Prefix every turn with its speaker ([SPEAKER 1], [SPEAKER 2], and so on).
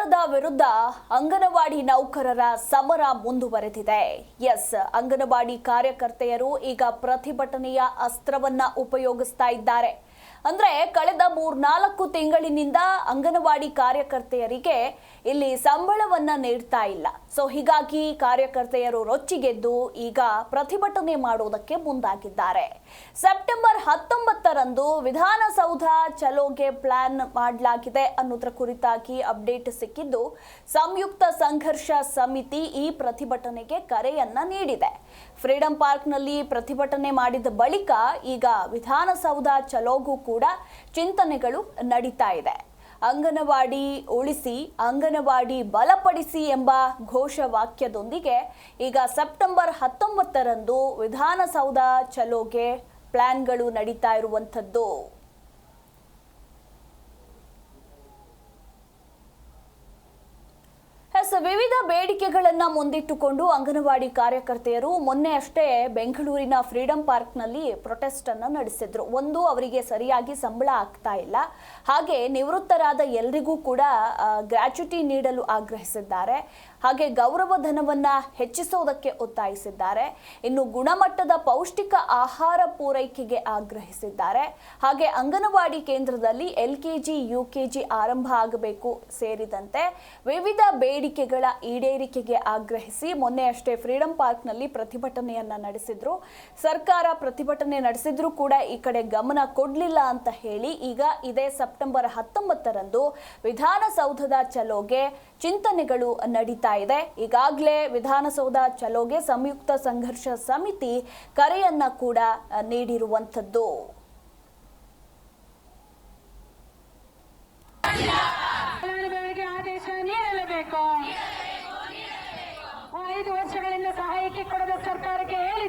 [SPEAKER 1] ಸರ್ಕಾರದ ವಿರುದ್ಧ ಅಂಗನವಾಡಿ ನೌಕರರ ಸಮರ ಮುಂದುವರೆದಿದೆ. ಎಸ್ ಅಂಗನವಾಡಿ ಕಾರ್ಯಕರ್ತೆಯರು ಈಗ ಪ್ರತಿಭಟನೆಯ ಅಸ್ತ್ರವನ್ನ ಉಪಯೋಗಿಸ್ತಾ ಇದ್ದಾರೆ. ಅಂದ್ರೆ ಕಳೆದ ಮೂರ್ನಾಲ್ಕು ತಿಂಗಳಿನಿಂದ ಅಂಗನವಾಡಿ ಕಾರ್ಯಕರ್ತೆಯರಿಗೆ ಇಲ್ಲಿ ಸಂಬಳವನ್ನ ನೀಡ್ತಾ ಇಲ್ಲ. ಸೊ ಹೀಗಾಗಿ ಕಾರ್ಯಕರ್ತೆಯರು ರೊಚ್ಚಿಗೆದ್ದು ಈಗ ಪ್ರತಿಭಟನೆ ಮಾಡುವುದಕ್ಕೆ ಮುಂದಾಗಿದ್ದಾರೆ. ಸೆಪ್ಟೆಂಬರ್ ಹತ್ತೊಂಬತ್ತರಂದು ವಿಧಾನಸೌಧ ಚಲೋಗೆ ಪ್ಲಾನ್ ಮಾಡಲಾಗಿದೆ ಅನ್ನೋದ್ರ ಕುರಿತಾಗಿ ಅಪ್ಡೇಟ್ ಸಿಕ್ಕಿದ್ದು, ಸಂಯುಕ್ತ ಸಂಘರ್ಷ ಸಮಿತಿ ಈ ಪ್ರತಿಭಟನೆಗೆ ಕರೆಯನ್ನ ನೀಡಿದೆ. ಫ್ರೀಡಂ ಪಾರ್ಕ್ನಲ್ಲಿ ಪ್ರತಿಭಟನೆ ಮಾಡಿದ ಬಳಿಕ ಈಗ ವಿಧಾನಸೌಧ ಚಲೋಗೂ ಕೂಡ ಚಿಂತನೆಗಳು ನಡೀತಾ ಇದೆ. ಅಂಗನವಾಡಿ ಉಳಿಸಿ, ಅಂಗನವಾಡಿ ಬಲಪಡಿಸಿ ಎಂಬ ಘೋಷವಾಕ್ಯದೊಂದಿಗೆ ಈಗ ಸೆಪ್ಟೆಂಬರ್ ಹತ್ತೊಂಬತ್ತರಂದು ವಿಧಾನಸೌಧ ಚಲೋಗೆ ಪ್ಲಾನ್ಗಳು ನಡೀತಾ ಇರುವಂಥದ್ದು ಎಸ್ ವಿವಿಧ ಬೇಡಿಕೆಗಳನ್ನು ಮುಂದಿಟ್ಟುಕೊಂಡು ಅಂಗನವಾಡಿ ಕಾರ್ಯಕರ್ತೆಯರು ಮೊನ್ನೆ ಅಷ್ಟೇ ಬೆಂಗಳೂರಿನ ಫ್ರೀಡಂ ಪಾರ್ಕ್ನಲ್ಲಿ ಪ್ರೊಟೆಸ್ಟ್ ಅನ್ನ ನಡೆಸಿದ್ರು. ಒಂದು, ಅವರಿಗೆ ಸರಿಯಾಗಿ ಸಂಬಳ ಆಗ್ತಾ ಇಲ್ಲ. ಹಾಗೆ ನಿವೃತ್ತರಾದ ಎಲ್ರಿಗೂ ಕೂಡ ಗ್ರ್ಯಾಚುಟಿ ನೀಡಲು ಆಗ್ರಹಿಸಿದ್ದಾರೆ. ಹಾಗೆ ಗೌರವ ಧನವನ್ನ ಹೆಚ್ಚಿಸೋದಕ್ಕೆ ಒತ್ತಾಯಿಸಿದ್ದಾರೆ. ಇನ್ನು ಗುಣಮಟ್ಟದ ಪೌಷ್ಟಿಕ ಆಹಾರ ಪೂರೈಕೆಗೆ ಆಗ್ರಹಿಸಿದ್ದಾರೆ. ಹಾಗೆ ಅಂಗನವಾಡಿ ಕೇಂದ್ರದಲ್ಲಿ ಎಲ್ಕೆಜಿ ಯುಕೆಜಿ ಆರಂಭ ಆಗಬೇಕು ಸೇರಿದಂತೆ ವಿವಿಧ ಬೇಡಿಕೆಗಳ ಈಡೇರಿಕೆಗೆ ಆಗ್ರಹಿಸಿ ಮೊನ್ನೆ ಅಷ್ಟೇ ಫ್ರೀಡಂ ಪಾರ್ಕ್ನಲ್ಲಿ ಪ್ರತಿಭಟನೆಯನ್ನ ನಡೆಸಿದ್ರು. ಸರ್ಕಾರ ಪ್ರತಿಭಟನೆ ನಡೆಸಿದ್ರೂ ಕೂಡ ಈ ಕಡೆ ಗಮನ ಕೊಡ್ಲಿಲ್ಲ ಅಂತ ಹೇಳಿ ಈಗ ಇದೇ ಸೆಪ್ಟೆಂಬರ್ ಹತ್ತೊಂಬತ್ತರಂದು ವಿಧಾನಸೌಧದ ಚಲೋಗೆ ಚಿಂತನೆಗಳು ನಡೀತಾ ಇದೆ. ಈಗಾಗಲೇ ವಿಧಾನಸೌಧ ಚಲೋಗೆ ಸಂಯುಕ್ತ ಸಂಘರ್ಷ ಸಮಿತಿ ಕರೆಯನ್ನ ಕೂಡ ನೀಡಿರುವಂಥದ್ದು.
[SPEAKER 2] ಆದೇಶ ನೀಡಲೇಬೇಕು. ಐದು ವರ್ಷಗಳಿಂದ ಸಹಾಯಕ್ಕೆ ಕೊಡದ ಸರ್ಕಾರಕ್ಕೆ ಹೇಳಿ